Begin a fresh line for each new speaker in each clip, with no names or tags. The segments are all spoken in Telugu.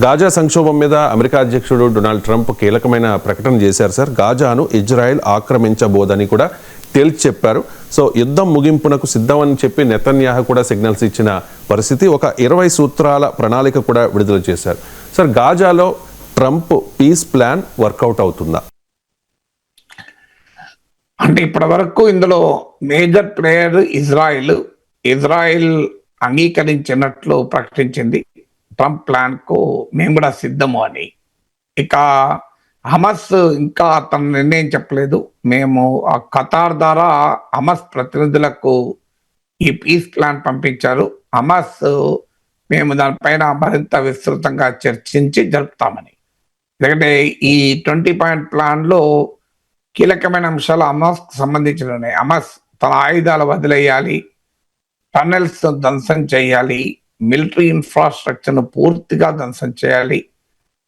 గాజా సంక్షోభం మీద అమెరికా అధ్యక్షుడు డొనాల్డ్ ట్రంప్ కీలకమైన ప్రకటన చేశారు సార్. గాజాను ఇజ్రాయెల్ ఆక్రమించబోదని కూడా తేల్చి చెప్పారు సో యుద్ధం ముగింపునకు సిద్ధమని చెప్పి నెతన్యాహ కూడా సిగ్నల్స్ ఇచ్చిన పరిస్థితి ఒక ఇరవై సూత్రాల ప్రణాళిక కూడా విడుదల చేశారు. Sir గాజాలో Trump peace plan work out అవుతుందా?
అంటే ఇప్పటి వరకు ఇందులో మేజర్ ప్లేయర్ ఇజ్రాయెల్ ఇజ్రాయెల్ అంగీకరించినట్లు ప్రకటించింది. ట్రంప్ ప్లాన్కు మేము కూడా సిద్ధము అని. ఇక హమస్ ఇంకా తన నిర్ణయం చెప్పలేదు. మేము ఆ ఖతార్ ద్వారా హమస్ ప్రతినిధులకు ఈ పీస్ ప్లాన్ పంపించారు. హమస్ మేము దానిపైన మరింత విస్తృతంగా చర్చించి జరుపుతామని. ఎందుకంటే ఈ ట్వంటీ పాయింట్ ప్లాన్లో కీలకమైన అంశాలు హమస్కు సంబంధించినవి. హమస్ తన ఆయుధాలు వదిలేయాలి. టన్నెల్స్ ధ్వంసం చేయాలి. మిలిటరీ ఇన్ఫ్రాస్ట్రక్చర్ను పూర్తిగా ధ్వంసం చేయాలి.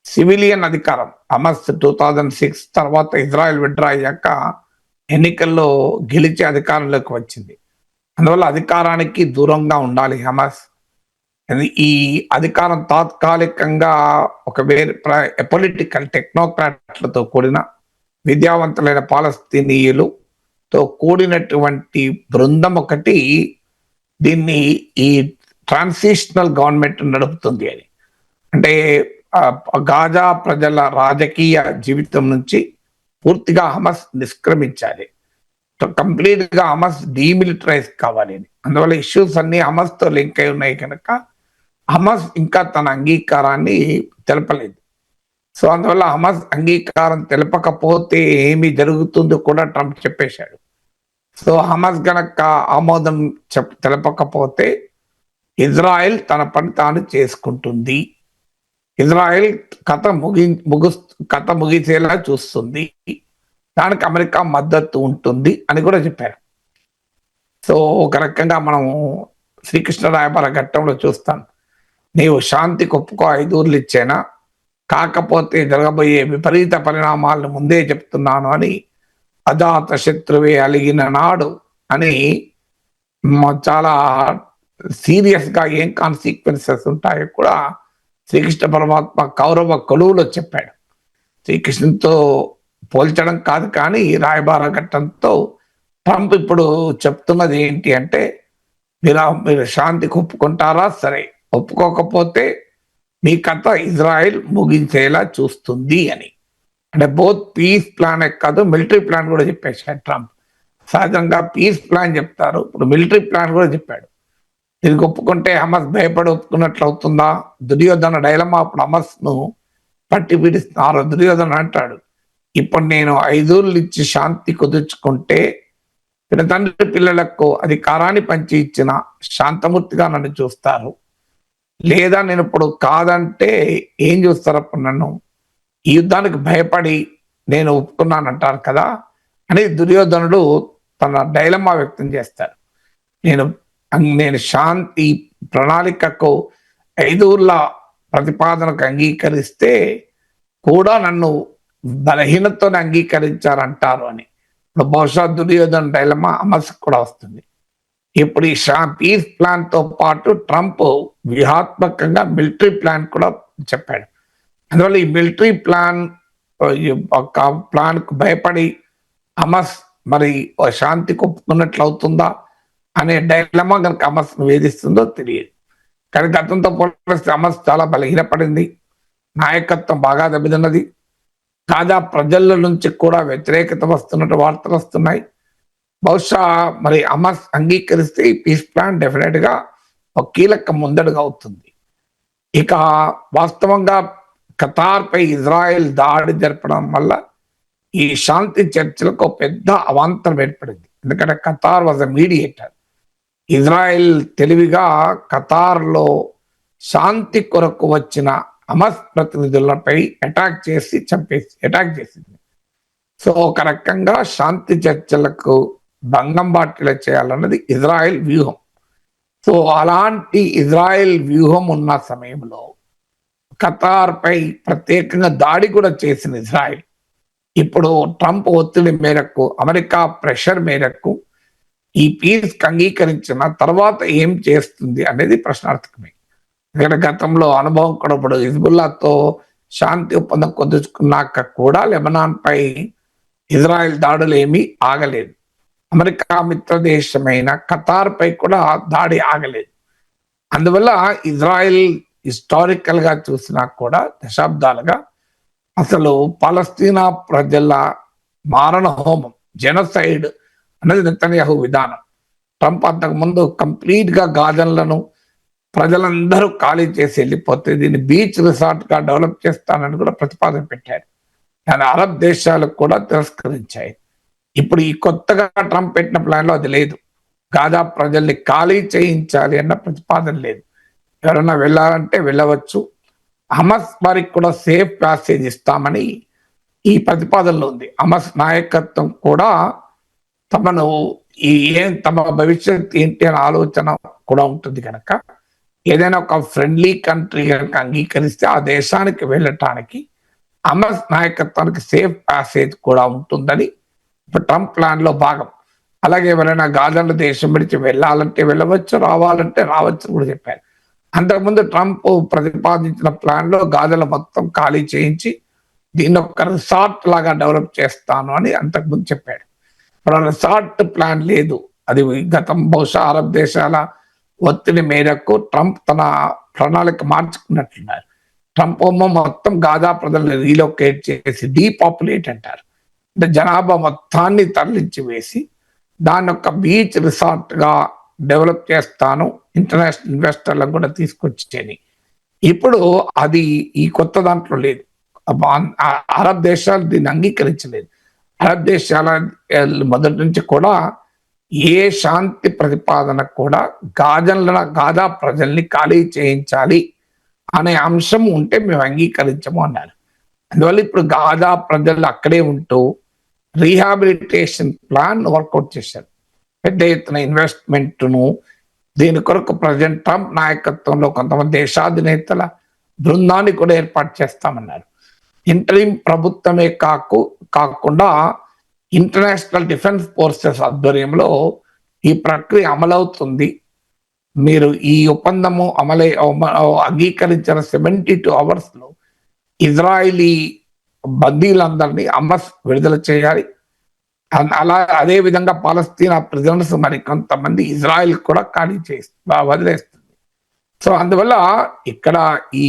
సివిలియన్ అధికారం అమస్ టూ థౌజండ్ సిక్స్ తర్వాత ఇజ్రాయెల్ విడ్రా అయ్యాక ఎన్నికల్లో గెలిచే అధికారంలోకి వచ్చింది. అందువల్ల అధికారానికి దూరంగా ఉండాలి హమాస్. ఈ అధికారం తాత్కాలికంగా ఒక వేరే పొలిటికల్ టెక్నోక్రాట్లతో కూడిన విద్యావంతులైన పాలస్తీనీయులుతో కూడినటువంటి బృందం ఒకటి. దీన్ని ఈ ట్రాన్సిషనల్ గవర్నమెంట్ నడుపుతుంది అని అంటే గాజా ప్రజల రాజకీయ జీవితం నుంచి పూర్తిగా హమస్ నిష్క్రమించాలి. కంప్లీట్గా హమస్ డీమిలిటరైజ్ కావాలి అని అందువల్ల ఇష్యూస్ అన్ని హమస్తో లింక్ అయి ఉన్నాయి కనుక హమస్ ఇంకా తన అంగీకారాన్ని తెలపలేదు. సో అందువల్ల హమస్ అంగీకారం తెలపకపోతే ఏమి జరుగుతుందో కూడా ట్రంప్ చెప్పేశాడు. సో హమస్ గనక ఆమోదం చెప్ తెలపకపోతే ఇజ్రాయెల్ తన పని తాను చేసుకుంటుంది. ఇజ్రాయెల్ కథ ముగి ముగు కథ ముగిసేలా చూస్తుంది. దానికి అమెరికా మద్దతు ఉంటుంది అని కూడా చెప్పారు. సో ఒక రకంగా మనం శ్రీకృష్ణ రాయబార ఘట్టంలో చూస్తాం. నీవు శాంతి ఒప్పుకో ఐదూర్లు ఇచ్చేనా? కాకపోతే జరగబోయే విపరీత పరిణామాలను ముందే చెప్తున్నాను అని అజాత శత్రువే అలిగిన నాడు అని చాలా సీరియస్గా ఏం కాన్సిక్వెన్సెస్ ఉంటాయో కూడా శ్రీకృష్ణ పరమాత్మ కౌరవ కొలువులో చెప్పాడు. శ్రీకృష్ణుతో పోల్చడం కాదు కానీ రాయబార ఘట్టంతో ట్రంప్ ఇప్పుడు చెప్తున్నది ఏంటి అంటే మీరు మీరు శాంతికి ఒప్పుకుంటారా? సరే ఒప్పుకోకపోతే మీ కథ ఇజ్రాయెల్ ముగించేలా చూస్తుంది అని. అంటే బోత్ పీస్ ప్లాన్ కాదు మిలిటరీ ప్లాన్ కూడా చెప్పేశాడు ట్రంప్. సహజంగా పీస్ ప్లాన్ చెప్తారు. ఇప్పుడు మిలిటరీ ప్లాన్ కూడా చెప్పాడు. దీనికి ఒప్పుకుంటే హమస్ భయపడి ఒప్పుకున్నట్లు అవుతుందా దుర్యోధన డైలమా అప్పుడు హమస్ను పట్టి పీడిస్తున్నారు. దుర్యోధన అంటాడు ఇప్పుడు నేను ఐదూర్లు ఇచ్చి శాంతి కుదుర్చుకుంటే పిన తండ్రి పిల్లలకు అధికారాన్ని పంచి ఇచ్చిన శాంతమూర్తిగా నన్ను చూస్తారు. లేదా నేను ఇప్పుడు కాదంటే ఏం చూస్తారు అప్పుడు నన్ను? ఈ యుద్ధానికి భయపడి నేను ఒప్పుకున్నానంటారు కదా? అని దుర్యోధనుడు తన డైలమా వ్యక్తం చేస్తాడు. నేను నేను శాంతి ప్రణాళికకు ఐదూర్ల ప్రతిపాదనకు అంగీకరిస్తే కూడా నన్ను బలహీనతో అంగీకరించారంటారు అని. ఇప్పుడు బహుశా దుర్యోధన డైలమా అమస్ కూడా వస్తుంది. ఇప్పుడు ఈ షా పీస్ ప్లాన్తో పాటు ట్రంప్ వ్యూహాత్మకంగా మిలిటరీ ప్లాన్ కూడా చెప్పాడు. అందువల్ల ఈ మిలిటరీ ప్లాన్ ఒక ప్లాన్కు భయపడి హమస్ మరి శాంతి కొప్పుకున్నట్లు అవుతుందా అనే డైలమా కనుక అమస్ వేధిస్తుందో తెలియదు. కానీ అతనితో పోలిస్తే అమస్ చాలా బలహీనపడింది. నాయకత్వం బాగా దెబ్బతిన్నది. కాదా ప్రజల నుంచి కూడా వ్యతిరేకత వస్తున్నట్టు వార్తలు వస్తున్నాయి. బహుశా మరి అమస్ అంగీకరిస్తే ఈ పీస్ ప్లాన్ డెఫినెట్గా ఒక కీలక ముందడుగా అవుతుంది. ఇక వాస్తవంగా ఖతార్ పై ఇజ్రాయెల్ దాడి జరపడం వల్ల ఈ శాంతి చర్చలకు ఒక పెద్ద అవాంతరం ఏర్పడింది. ఎందుకంటే Qatar was a mediator Israel తెలివిగా ఖతార్లో శాంతి కొరకు వచ్చిన అమస్ ప్రతినిధులపై అటాక్ చేసి చంపేసి అటాక్ చేసింది. సో ఒక రకంగా శాంతి చర్చలకు భంగం బాటిలా చేయాలన్నది ఇజ్రాయెల్ వ్యూహం. సో అలాంటి ఇజ్రాయెల్ వ్యూహం ఉన్న సమయంలో ఖతార్ పై ప్రత్యేకంగా దాడి కూడా చేసిన ఇజ్రాయెల్. ఇప్పుడు ట్రంప్ ఒత్తిడి మేరకు అమెరికా ప్రెషర్ మేరకు ఈ పీస్ అంగీకరించిన తర్వాత ఏం చేస్తుంది అనేది ప్రశ్నార్థకమే. ఇక్కడ గతంలో అనుభవం కూడా ఇప్పుడు హిజ్బుల్లాతో శాంతి ఒప్పందం కుదుర్చుకున్నాక కూడా లెబనాన్ పై ఇజ్రాయెల్ దాడులు ఏమీ ఆగలేదు. అమెరికా మిత్ర దేశమైన ఖతార్ పై కూడా దాడి ఆగలేదు. అందువల్ల ఇజ్రాయెల్ హిస్టారికల్గా చూసినా కూడా దశాబ్దాలుగా అసలు పాలస్తీనా ప్రజల మారణ హోమం జనసైడ్ అన్నది నెతన్యాహు విధానం. ట్రంప్ అంతకు ముందు కంప్లీట్గా గాజన్లను ప్రజలందరూ ఖాళీ చేసి వెళ్ళిపోతే దీన్ని బీచ్ రిసార్ట్గా డెవలప్ చేస్తానని కూడా ప్రతిపాదన పెట్టారు. దాని అరబ్ దేశాలకు కూడా తిరస్కరించాయి. ఇప్పుడు ఈ కొత్తగా ట్రంప్ పెట్టిన ప్లాన్లో అది లేదు. గాజా ప్రజల్ని ఖాళీ చేయించాలి అన్న ప్రతిపాదన లేదు. ఎవరైనా వెళ్ళాలంటే వెళ్ళవచ్చు. హమస్ వారికి కూడా సేఫ్ ప్యాసేజ్ ఇస్తామని ఈ ప్రతిపాదనలో ఉంది. హమస్ నాయకత్వం కూడా తమను ఈ ఏం తమ భవిష్యత్ ఏంటి అనే ఆలోచన కూడా ఉంటుంది కనుక ఏదైనా ఒక ఫ్రెండ్లీ కంట్రీ కనుక అంగీకరిస్తే ఆ దేశానికి వెళ్ళటానికి హమస్ నాయకత్వానికి సేఫ్ ప్యాసేజ్ కూడా ఉంటుందని ట్రంప్ ప్లాన్లో భాగం. అలాగే ఎవరైనా గాజన్ల దేశం విడిచి వెళ్ళాలంటే వెళ్ళవచ్చు రావాలంటే రావచ్చు కూడా చెప్పారు. అంతకుముందు ట్రంప్ ప్రతిపాదించిన ప్లాన్లో గాజల మొత్తం ఖాళీ చేయించి దీన్ని ఒక రిసార్ట్ లాగా డెవలప్ చేస్తాను అని అంతకుముందు చెప్పాడు. ఇప్పుడు రిసార్ట్ ప్లాన్ లేదు. అది గతం బహుశా అరబ్ దేశాల ఒత్తిడి మేరకు ట్రంప్ తన ప్రణాళిక మార్చుకున్నట్లున్నారు ట్రంప్ ఏమో మొత్తం గాజా ప్రజలను రీలొకేట్ చేసి డీపాపులేట్ అంటారు. అంటే జనాభా మొత్తాన్ని తరలించి వేసి దాని యొక్క బీచ్ రిసార్ట్గా డెవలప్ చేస్తాను ఇంటర్నేషనల్ ఇన్వెస్టర్లకు కూడా తీసుకొచ్చేని. ఇప్పుడు అది ఈ కొత్త దాంట్లో లేదు. అరబ్ దేశాలు దీన్ని అంగీకరించలేదు. అరబ్ దేశాల మొదటి నుంచి కూడా ఏ శాంతి ప్రతిపాదన కూడా గాజన్ల గాజా ప్రజల్ని ఖాళీ చేయించాలి అనే అంశం ఉంటే మేము అంగీకరించము అన్నారు. అందువల్ల ఇప్పుడు గాజా ప్రజలు అక్కడే ఉంటూ రీహాబిలిటేషన్ ప్లాన్ వర్కౌట్ చేశారు. పెద్ద ఎత్తున ఇన్వెస్ట్మెంట్ను దీని కొరకు ప్రజెంట్ ట్రంప్ నాయకత్వంలో కొంతమంది దేశాధినేతల బృందాన్ని కూడా ఏర్పాటు చేస్తామన్నారు. ఇంటరీం ప్రభుత్వమే కాకు కాకుండా ఇంటర్నేషనల్ డిఫెన్స్ ఫోర్సెస్ ఆధ్వర్యంలో ఈ ప్రక్రియ అమలవుతుంది. మీరు ఈ ఒప్పందము అమలై అంగీకరించిన సెవెంటీ టూ అవర్స్లో ఇజ్రాయిలీ బందీలందరినీ అమస్ విడుదల చేయాలి. అలా అదే విధంగా పాలస్తీనా ప్రిజనర్స్ మరి కొంతమంది ఇజ్రాయెల్ కూడా ఖాళీ చేస్తుంది వదిలేస్తుంది. సో అందువల్ల ఇక్కడ ఈ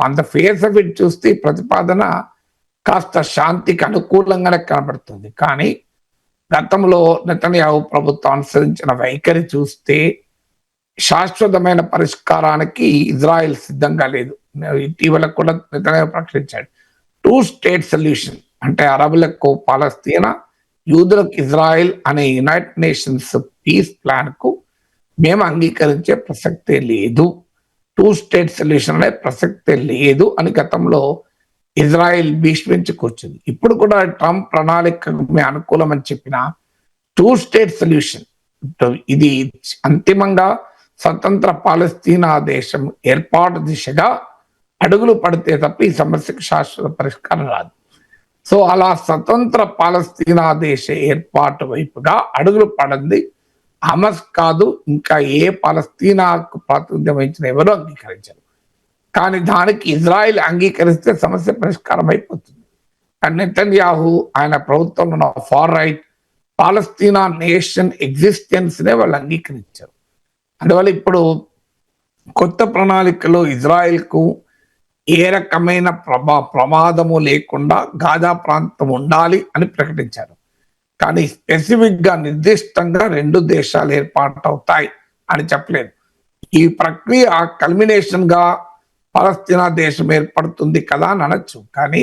అంత ఫేస్ ఆఫ్ ఇట్ చూస్తే ప్రతిపాదన కాస్త శాంతికి అనుకూలంగానే కనబడుతుంది. కానీ గతంలో నెతన్యాహు ప్రభుత్వం అనుసరించిన వైఖరి చూస్తే శాశ్వతమైన పరిష్కారానికి ఇజ్రాయెల్ సిద్ధంగా లేదు. ఇటీవల కూడా నెతన్యాహు ప్రకటించాడు. టూ స్టేట్ సొల్యూషన్ అంటే అరబులకు పాలస్తీనా యూదులకు ఇజ్రాయెల్ అనే యునైటెడ్ నేషన్స్ పీస్ ప్లాన్కు మేము అంగీకరించే ప్రసక్తే లేదు. టూ స్టేట్ సొల్యూషన్ అనే ప్రసక్తే లేదు అని గతంలో ఇజ్రాయెల్ భీష్మించుకొచ్చింది. ఇప్పుడు కూడా ట్రంప్ ప్రణాళిక అనుకూలమని అనుకూలం అని చెప్పిన టూ స్టేట్ సొల్యూషన్. ఇది అంతిమంగా స్వతంత్ర పాలస్తీనా దేశం ఏర్పాటు దిశగా అడుగులు పడితే తప్ప ఈ సమస్యకు శాశ్వత పరిష్కారం రాదు. సో అలా స్వతంత్ర పాలస్తీనా దేశ ఏర్పాటు వైపుగా అడుగులు పడింది హమస్ కాదు ఇంకా ఏ పాలస్తీనాకు ప్రాతినిధ్యం వహించిన ఎవరు అంగీకరించరు. కానీ దానికి ఇజ్రాయెల్ అంగీకరిస్తే సమస్య పరిష్కారం అయిపోతుంది. కానీ నెతన్యాహు ఆయన ప్రభుత్వంలో ఉన్న ఫార్ రైట్ పాలస్తీనా నేషన్ ఎగ్జిస్టెన్స్ నే వాళ్ళు అంగీకరించారు. అందువల్ల ఇప్పుడు కొత్త ప్రణాళికలో ఇజ్రాయెల్కు ఏ రకమైన ప్రభా ప్రమాదము లేకుండా గాజా ప్రాంతం ఉండాలి అని ప్రకటించారు. కానీ స్పెసిఫిక్గా నిర్దిష్టంగా రెండు దేశాలు ఏర్పాటవుతాయి అని చెప్పలేదు ఈ ప్రక్రియ కల్మినేషన్గా దేశం ఏర్పడుతుంది కదా అని అనొచ్చు. కానీ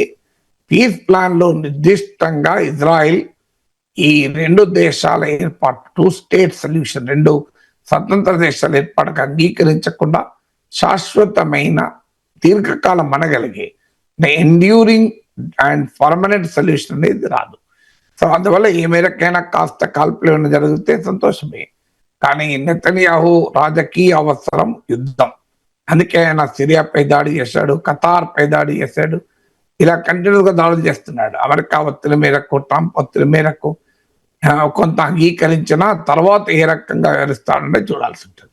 పీస్ ప్లాన్లో నిర్దిష్టంగా ఇజ్రాయిల్ ఈ రెండు దేశాల ఏర్పాటు టూ స్టేట్ సొల్యూషన్ రెండు స్వతంత్ర దేశాల ఏర్పాటుకు అంగీకరించకుండా శాశ్వతమైన దీర్ఘకాలం మనగలిగే ఎండ్యూరింగ్ అండ్ పర్మనెంట్ సొల్యూషన్ అనేది రాదు. సో అందువల్ల ఏ మేరకైనా కాస్త కాల్పులు ఏమైనా జరిగితే సంతోషమే. కానీ నెతన్యాహు రాజకీయ అవసరం యుద్ధం. అందుకే ఆయన సిరియాపై దాడి చేశాడు ఖతార్ పై దాడి చేశాడు. ఇలా కంటిన్యూగా గా దాడులు చేస్తున్నాడు. అమెరికా ఒత్తిడి మేరకు ట్రంప్ ఒత్తిడి మేరకు కొంత అంగీకరించిన తర్వాత ఏ రకంగా వివరిస్తాడంటే చూడాల్సి ఉంటుంది.